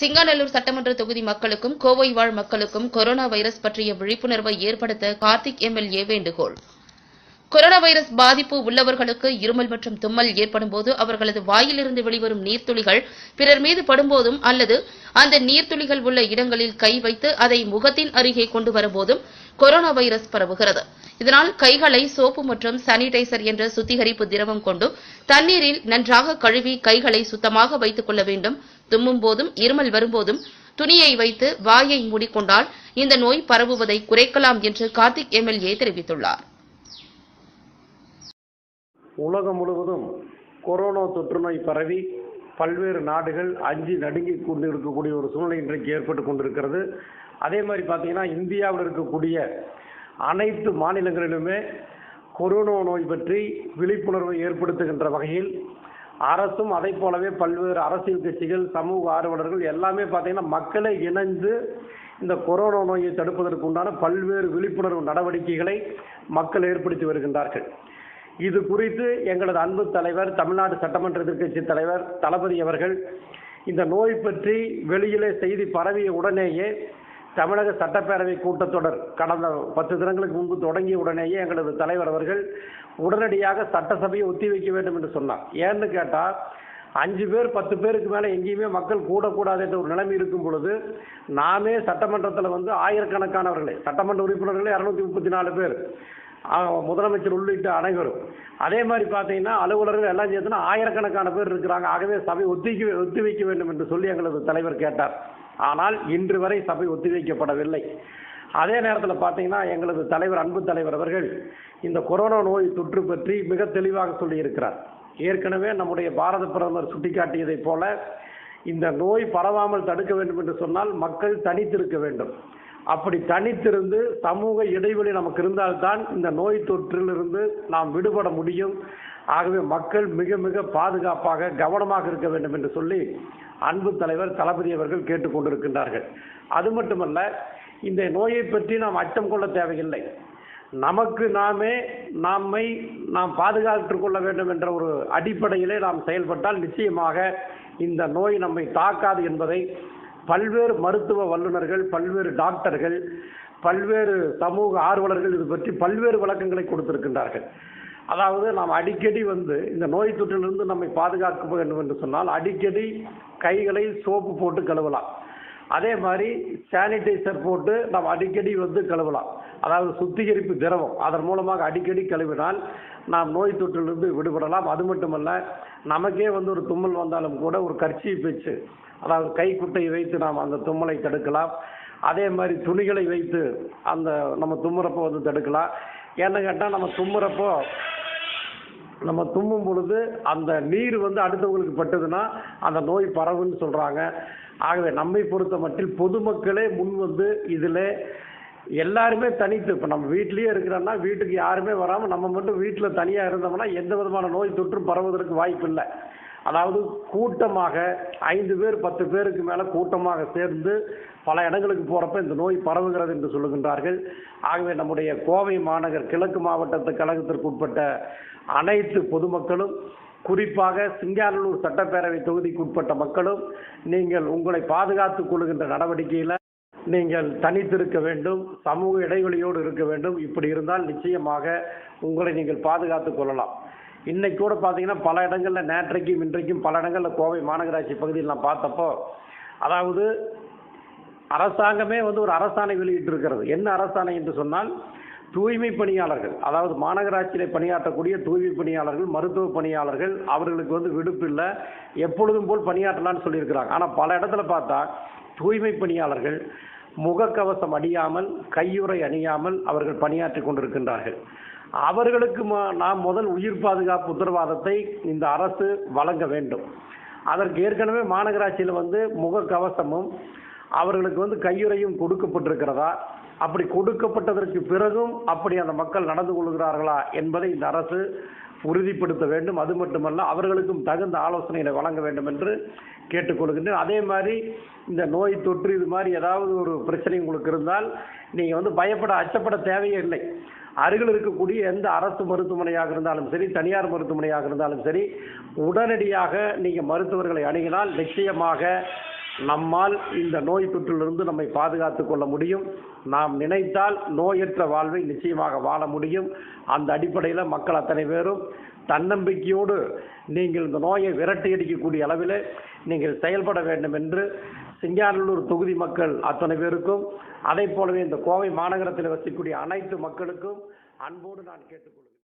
சிங்காநல்லூர் சட்டமன்ற தொகுதி மக்களுக்கும் கோவை வாழ் மக்களுக்கும் கொரோனா வைரஸ் பற்றிய விழிப்புணர்வை ஏற்படுத்த கார்த்திக் எம்எல்ஏ வேண்டுகோள். கொரோனா வைரஸ் பாதிப்பு உள்ளவர்களுக்கு இருமல் மற்றும் தும்மல் ஏற்படும் போது அவர்களது வாயிலிருந்து வெளிவரும் நீர்த்துளிகள் பிறர் மீது படும்போதும் அல்லது அந்த நீர்த்துளிகள் உள்ள இடங்களில் கை வைத்து அதை முகத்தின் அருகே கொண்டு வரும்போதும் கொரோனா வைரஸ் பரவுகிறது. இதனால் கைகளை சோப்பு மற்றும் சானிடைசர் என்ற சுத்திகரிப்பு திரவம் கொண்டு தண்ணீரில் நன்றாக கழுவி கைகளை சுத்தமாக வைத்துக் கொள்ள வேண்டும். தும்மும் போதும் இருமல் வரும்போதும் துணியை வைத்து வாயை மூடிக்கொண்டால் இந்த நோய் பரவுவதை குறைக்கலாம் என்று கார்த்திக் எம்எல்ஏ தெரிவித்துள்ளார். உலகம் முழுவதும் கொரோனா தொற்றுநோய் பரவி பல்வேறு நாடுகள் அஞ்சு நடுங்கி கொண்டு இருக்கக்கூடிய ஒரு சூழ்நிலை இன்றைக்கு ஏற்பட்டு கொண்டிருக்கிறது. அதே மாதிரி பார்த்தீங்கன்னா இந்தியாவில் இருக்கக்கூடிய அனைத்து மாநிலங்களிலுமே கொரோனா நோய் பற்றி விழிப்புணர்வை ஏற்படுத்துகின்ற வகையில் அரசும் அதை போலவே பல்வேறு அரசியல் கட்சிகள் சமூக ஆர்வலர்கள் எல்லாமே பார்த்தீங்கன்னா மக்களை இணைந்து இந்த கொரோனா நோயை தடுப்பதற்கு உண்டான பல்வேறு விழிப்புணர்வு நடவடிக்கைகளை மக்கள் ஏற்படுத்தி வருகின்றார்கள். இது குறித்து எங்களது அன்பு தலைவர் தமிழ்நாடு சட்டமன்ற எதிர்க்கட்சி தலைவர் தளபதி அவர்கள் இந்த நோய் பற்றி வெளியிலே செய்தி பரவிய உடனேயே தமிழக சட்டப்பேரவை கூட்டத்தொடர் கடந்த பத்து தினங்களுக்கு முன்பு தொடங்கிய உடனேயே எங்களது தலைவர் அவர்கள் உடனடியாக சட்டசபையை ஒத்திவைக்க வேண்டும் என்று சொன்னார். ஏன்னு கேட்டால் அஞ்சு பேர் பத்து பேருக்கு மேலே எங்கேயுமே மக்கள் கூடக்கூடாது என்ற ஒரு நிலைமை இருக்கும் பொழுது நாமே சட்டமன்றத்தில் வந்து ஆயிரக்கணக்கானவர்களே சட்டமன்ற உறுப்பினர்களே இரநூத்தி முப்பத்தி நாலு பேர். முதலமைச்சர் உள்ளிட்ட அனைவரும். அதே மாதிரி பார்த்தீங்கன்னா அலுவலர்கள் எல்லாம் சேர்த்துனா ஆயிரக்கணக்கான பேர் இருக்கிறாங்க. ஆகவே சபை ஒத்திக்க ஒத்தி வைக்க வேண்டும் என்று சொல்லி எங்களது தலைவர் கேட்டார். ஆனால் இன்று வரை சபை ஒத்திவைக்கப்படவில்லை. அதே நேரத்தில் பார்த்தீங்கன்னா எங்களது தலைவர் அன்பு தலைவர் அவர்கள் இந்த கொரோனா நோய் தொற்று பற்றி மிக தெளிவாக சொல்லியிருக்கிறார். ஏற்கனவே நம்முடைய பாரத பிரதமர் சுட்டிக்காட்டியதைப் போல இந்த நோய் பரவாமல் தடுக்க வேண்டும் என்று சொன்னால் மக்கள் தனித்திருக்க வேண்டும். அப்படி தனித்திருந்து சமூக இடைவெளி நமக்கு இருந்தால்தான் இந்த நோய் தொற்றிலிருந்து நாம் விடுபட முடியும். ஆகவே மக்கள் மிக மிக பாதுகாப்பாக கவனமாக இருக்க வேண்டும் என்று சொல்லி அன்பு தலைவர் தளபதி அவர்கள் கேட்டுக்கொண்டிருக்கின்றார்கள் அது மட்டுமல்ல இந்த நோயை பற்றி நாம் அச்சம் கொள்ள தேவையில்லை. நமக்கு நாமே நம்மை நாம் பாதுகாத்துக் கொள்ள வேண்டும் என்ற ஒரு அடிப்படையிலே நாம் செயல்பட்டால் நிச்சயமாக இந்த நோய் நம்மை தாக்காது என்பதை பல்வேறு மருத்துவ வல்லுநர்கள் பல்வேறு டாக்டர்கள் பல்வேறு சமூக ஆர்வலர்கள் இது பற்றி பல்வேறு விளக்கங்களை கொடுத்திருக்கின்றார்கள். அதாவது நாம் அடிக்கடி வந்து இந்த நோய் தொற்றிலிருந்து நம்மை பாதுகாக்க வேண்டும் என்று சொன்னால் அடிக்கடி கைகளை சோப்பு போட்டு கழுவலாம். அதே மாதிரி சானிடைசர் போட்டு நம்ம அடிக்கடி வந்து கழுவலாம். அதாவது சுத்திகரிப்பு திரவம் அதன் மூலமாக அடிக்கடி கழுவினால் நாம் நோய் தொற்றிலிருந்து விடுபடலாம். அது மட்டுமல்ல நமக்கே வந்து ஒரு தும்மல் வந்தாலும் கூட ஒரு கர்ச்சி வச்சு அதாவது கைக்குட்டையை வைத்து நாம் அந்த தும்மலை தடுக்கலாம். அதே மாதிரி துணிகளை வைத்து அந்த நம்ம தும்முறப்போ வந்து தடுக்கலாம். ஏன்னு கேட்டால் நம்ம தும்முறப்போ நம்ம தும்மும் பொழுது அந்த நீர் வந்து அடுத்தவங்களுக்கு பட்டதுன்னா அந்த நோய் பரவுன்னு சொல்கிறாங்க ஆகவே நம்மை பொறுத்த மட்டில் பொதுமக்களே முன் வந்து இதில் எல்லாருமே தனித்து இப்போ நம்ம வீட்லேயே இருக்கிறோன்னா வீட்டுக்கு யாருமே வராமல் நம்ம மட்டும் வீட்டில் தனியாக இருந்தோம்னா எந்த விதமான நோய் தொற்றும் பரவுவதற்கு வாய்ப்பு இல்லை அதாவது கூட்டமாக ஐந்து பேர் பத்து பேருக்கு மேலே கூட்டமாக சேர்ந்து பல இடங்களுக்கு போகிறப்ப இந்த நோய் பரவுகிறது என்று சொல்லுகின்றார்கள். ஆகவே நம்முடைய கோவை மாநகர் கிழக்கு மாவட்டத்து கழகத்திற்கு உட்பட்ட அனைத்து பொதுமக்களும் குறிப்பாக சிங்காநல்லூர் சட்டப்பேரவை தொகுதிக்கு உட்பட்ட மக்களும் நீங்கள் உங்களை பாதுகாத்துக் கொள்கின்ற நடவடிக்கையில் நீங்கள் தனித்திருக்க வேண்டும் சமூக இடைவெளியோடு இருக்க வேண்டும். இப்படி இருந்தால் நிச்சயமாக உங்களை நீங்கள் பாதுகாத்துக் கொள்ளலாம். இன்னைக்கு கூட பார்த்தீங்கன்னா பல இடங்களில் நேற்றைக்கும் இன்றைக்கும் பல இடங்களில் கோவை மாநகராட்சி பகுதியில் நான் பார்த்தப்போ அதாவது அரசாங்கமே வந்து ஒரு அரசாணை வெளியிட்டிருக்கிறது. என்ன அரசாணை என்று சொன்னால் தூய்மை பணியாளர்கள் அதாவது மாநகராட்சியில் பணியாற்றக்கூடிய தூய்மை பணியாளர்கள் மருத்துவ பணியாளர்கள் அவர்களுக்கு வந்து விடுப்பு இல்லை. எப்பொழுதும் போல் பணியாற்றலாம்னு சொல்லியிருக்கிறாங்க. ஆனால் பல இடத்துல பார்த்தா தூய்மை பணியாளர்கள் முகக்கவசம் அணியாமல் கையுறை அணியாமல் அவர்கள் பணியாற்றி கொண்டிருக்கின்றார்கள். அவர்களுக்கு நாம் முதல் உயிர் பாதுகாப்பு உத்தரவாதத்தை இந்த அரசு வழங்க வேண்டும். அதற்கு ஏற்கனவே மாநகராட்சியில் வந்து முகக்கவசமும் அவர்களுக்கு வந்து கையுறையும் கொடுக்கப்பட்டிருக்கிறதா? அப்படி கொடுக்கப்பட்டதற்கு பிறகும் அப்படி அந்த மக்கள் நடந்து கொள்கிறார்களா என்பதை இந்த அரசு உறுதிப்படுத்த வேண்டும். அது மட்டுமல்ல அவர்களுக்கும் தகுந்த ஆலோசனைகளை வழங்க வேண்டும் என்று கேட்டுக்கொள்கின்றேன். அதே மாதிரி இந்த நோய் தொற்று இது மாதிரி ஏதாவது ஒரு பிரச்சனை உங்களுக்கு இருந்தால் நீங்கள் வந்து பயப்பட அச்சப்பட தேவையே இல்லை. அருகில் இருக்கக்கூடிய எந்த அரசு மருத்துவமனையாக இருந்தாலும் சரி தனியார் மருத்துவமனையாக இருந்தாலும் சரி உடனடியாக நீங்கள் மருத்துவர்களை அணுகினால் நிச்சயமாக நம்மால் இந்த நோய் தொற்றிலிருந்து நம்மை பாதுகாத்து கொள்ள முடியும். நாம் நினைத்தால் நோயற்ற வாழ்வை நிச்சயமாக வாழ முடியும். அந்த அடிப்படையில் மக்கள் அத்தனை பேரும் தன்னம்பிக்கையோடு நீங்கள் இந்த நோயை விரட்டி அடிக்கக்கூடிய அளவில் நீங்கள் செயல்பட வேண்டும் என்று சிங்காரலூர் தொகுதி மக்கள் அத்தனை பேருக்கும் அதே போலவே இந்த கோவை மாநகரத்தில் வசிக்கக்கூடிய அனைத்து மக்களுக்கும் அன்போடு நான் கேட்டுக்கொள்கிறேன்.